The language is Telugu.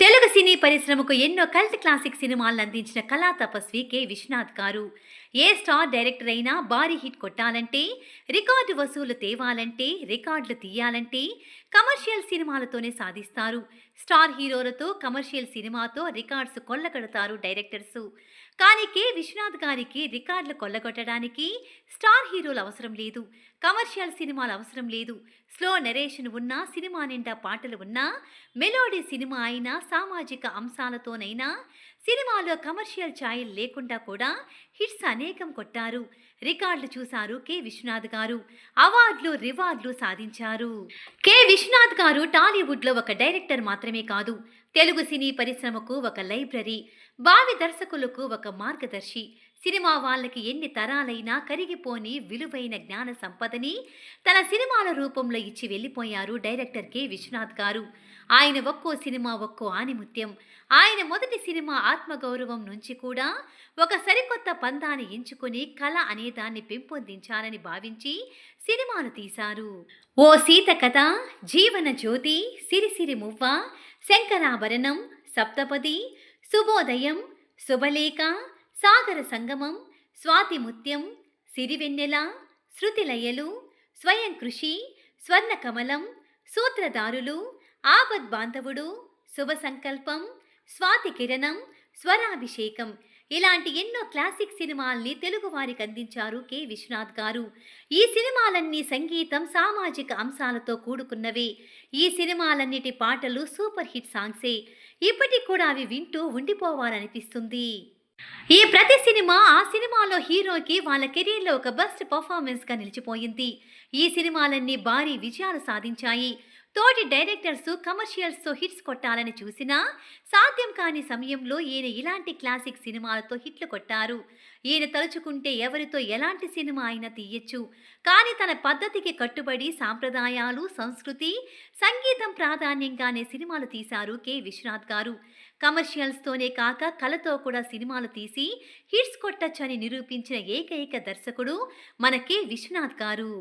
తెలుగు సినీ పరిశ్రమకు ఎన్నో కల్ట్ క్లాసిక్ సినిమాలను అందించిన కళా తపస్వి కె. విశ్వనాథ్ గారు. ఏ స్టార్ డైరెక్టర్ అయినా భారీ హిట్ కొట్టాలంటే రికార్డు వసూలు తేవాలంటే రికార్డులు తీయాలంటే కమర్షియల్ సినిమాలతోనే సాధిస్తారు. స్టార్ హీరోలతో కమర్షియల్ సినిమాతో రికార్డ్స్ కొల్లగొడతారు డైరెక్టర్స్. కానీ కె. విశ్వనాథ్ గారికి రికార్డులు కొల్లగొట్టడానికి స్టార్ హీరోలు అవసరం లేదు. కమర్షియల్ సినిమాలు అవసరం లేదు. స్లో నెరేషన్ ఉన్నా సినిమా నిండా పాటలు ఉన్నా మెలోడీ సినిమా అయినా సామాజిక అంశాలతోనైనా సినిమాలో కమర్షియల్ ఛాయల్ లేకుండా కూడా హిట్స్ అనేకం కొట్టారు. రికార్డులు చూశారు కె. విశ్వనాథ్ గారు. అవార్డులు రివార్డులు సాధించారు. కె. విశ్వనాథ్ గారు టాలీవుడ్లో ఒక డైరెక్టర్ మాత్రమే కాదు తెలుగు సినీ పరిశ్రమకు ఒక లైబ్రరీ భావి దర్శకులకు ఒక మార్గదర్శి సినిమా వాళ్ళకి ఎన్ని తరాలైనా కరిగిపోని విలువైన జ్ఞాన సంపదని తన సినిమాల రూపంలో ఇచ్చి వెళ్ళిపోయారు డైరెక్టర్ కె. విశ్వనాథ్ గారు. ఆయన ఒక్కో సినిమా ఒక్కో ఆనిముత్యం. ఆయన మొదటి సినిమా ఆత్మగౌరవం నుంచి కూడా ఒక సరికొత్త పందాన్ని ఎంచుకొని కళ అనే దాన్ని పెంపొందించాలని భావించి సినిమాను తీశారు. ఓ సీత కథ జీవన జ్యోతి సిరిసిరి మువ్వ శంకరాభరణం సప్తపది శుభోదయం శుభలేఖ సాగర సంగమం స్వాతిముత్యం సిరివెన్నెల శృతిలయలు స్వయం కృషి స్వర్ణకమలం సూత్రధారులు ఆపద్ బాంధవుడు శుభ సంకల్పం స్వాతి కిరణం స్వరాభిషేకం. ఇలాంటి ఎన్నో క్లాసిక్ సినిమాల్ని తెలుగు వారికి అందించారు కె. విశ్వనాథ్ గారు. ఈ సినిమాలన్నీ సంగీతం సామాజిక అంశాలతో కూడుకున్నవే. ఈ సినిమాలన్నిటి పాటలు సూపర్ హిట్ సాంగ్సే. ఇప్పటికి కూడా అవి వింటూ ఉండిపోవాలనిపిస్తుంది. ఈ ప్రతి సినిమా ఆ సినిమాలో హీరోకి వాళ్ళ కెరీర్లో ఒక బెస్ట్ పర్ఫార్మెన్స్గా నిలిచిపోయింది. ఈ సినిమాలన్నీ భారీ విజయాలు సాధించాయి. తోటి డైరెక్టర్స్ కమర్షియల్స్తో హిట్స్ కొట్టాలని చూసినా సాధ్యం కాని సమయంలో ఈయన ఇలాంటి క్లాసిక్ సినిమాలతో హిట్లు కొట్టారు. ఈయన తలుచుకుంటే ఎవరితో ఎలాంటి సినిమా అయినా తీయచ్చు. కానీ తన పద్ధతికి కట్టుబడి సాంప్రదాయాలు సంస్కృతి సంగీతం ప్రాధాన్యంగానే సినిమాలు తీశారు కె. విశ్వనాథ్ గారు. కమర్షియల్స్తోనే కాక కళతో కూడా సినిమాలు తీసి హిట్స్ కొట్టచ్చని నిరూపించిన ఏకైక దర్శకుడు మన కె. విశ్వనాథ్ గారు.